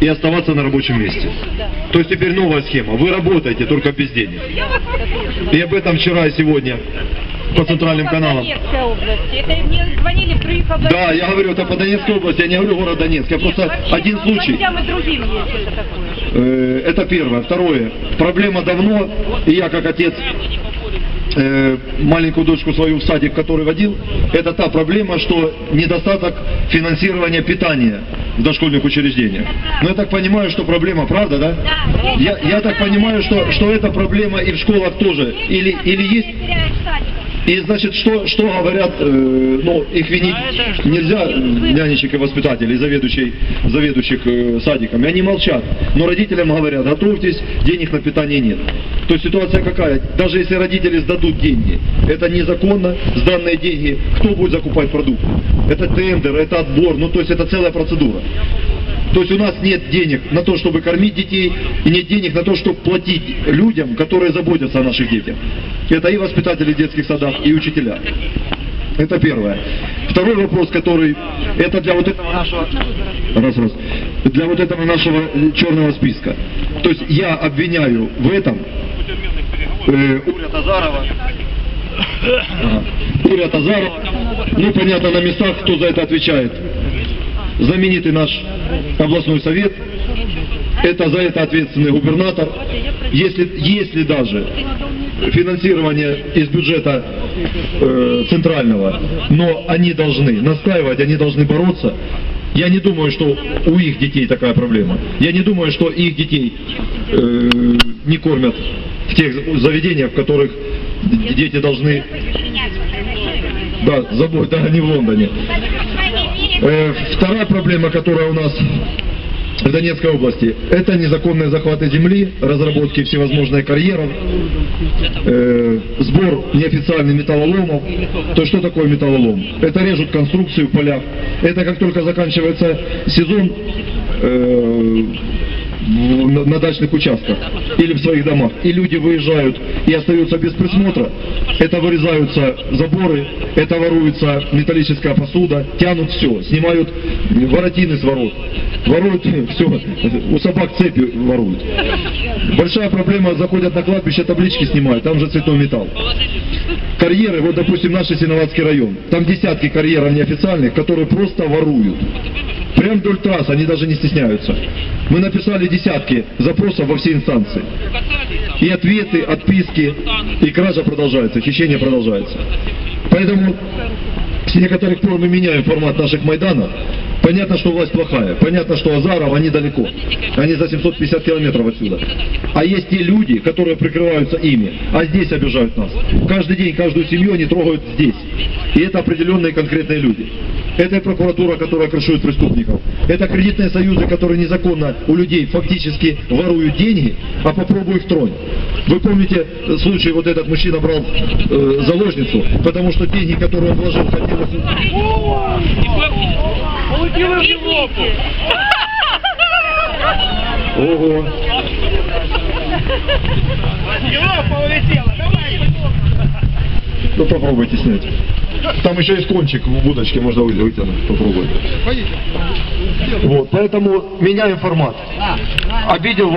и оставаться на рабочем месте. То есть теперь новая схема. Вы работаете только без денег. И об этом вчера и сегодня по центральным каналам. Донецкой области. Это мне звонили в других областях. Да, я говорю, это по Донецкой области, я не говорю город Донецк. Я просто Вообще один по случай. областям и другим есть это такое. Э, Это первое. Второе. Проблема давно, и я как отец э, маленькую дочку свою в садик, который водил, это та проблема, что недостаток финансирования питания в дошкольных учреждениях. Но я так понимаю, что проблема, правда, да? Я, я так понимаю, что, что эта проблема и в школах тоже. Или, или есть и значит, что, что говорят, э, ну, их винить нельзя, э, нянечек и воспитателей, заведующих, заведующих э, садиками, они молчат. Но родителям говорят, готовьтесь, денег на питание нет. То есть ситуация какая? Даже если родители сдадут деньги, это незаконно, сданные деньги, кто будет закупать продукты? Это тендер, это отбор, ну то есть это целая процедура. То есть у нас нет денег на то, чтобы кормить детей, и нет денег на то, чтобы платить людям, которые заботятся о наших детях. Это и воспитатели детских садов, и учителя. Это первое. Второй вопрос, который, это для вот этого нашего, раз, раз, для вот этого нашего э, черного списка. То есть я обвиняю в этом э, Уря Тазарова, Ага. Уря Тазарова, ну понятно на местах, кто за это отвечает. Знаменитый наш областной совет, это за это ответственный губернатор. Если, если даже финансирование из бюджета э, центрального, но они должны настаивать, они должны бороться. Я не думаю, что у их детей такая проблема. Я не думаю, что их детей э, не кормят в тех заведениях, в которых дети должны... Да, забудь, да, не в Лондоне. Э, вторая проблема, которая у нас в Донецкой области, это незаконные захваты земли, разработки всевозможных карьеров, э, сбор неофициальных металлоломов. То что такое металлолом? Это режут конструкцию в полях. Это как только заканчивается сезон э, на, дачных участках или в своих домах, и люди выезжают и остаются без присмотра, это вырезаются заборы, это воруется металлическая посуда, тянут все, снимают воротины с ворот, воруют все, у собак цепи воруют. Большая проблема, заходят на кладбище, таблички снимают, там же цветной металл. Карьеры, вот допустим наш Синоватский район, там десятки карьеров неофициальных, которые просто воруют. Прям вдоль трасс, они даже не стесняются. Мы написали десятки запросов во все инстанции. И ответы, отписки, и кража продолжается, хищение продолжается. Поэтому с некоторых пор мы меняем формат наших Майданов. Понятно, что власть плохая. Понятно, что Азаров, они далеко. Они за 750 километров отсюда. А есть те люди, которые прикрываются ими, а здесь обижают нас. Каждый день, каждую семью они трогают здесь. И это определенные конкретные люди. Это и прокуратура, которая крышует преступников. Это кредитные союзы, которые незаконно у людей фактически воруют деньги, а попробуй их тронь. Вы помните э, случай, вот этот мужчина брал э, заложницу, потому что деньги, которые он вложил, хотелось... Ого. Ну попробуйте снять. Там еще есть кончик в удочке, можно вы- вытянуть. Попробуйте. Вот, поэтому меняем формат. Обидел вас.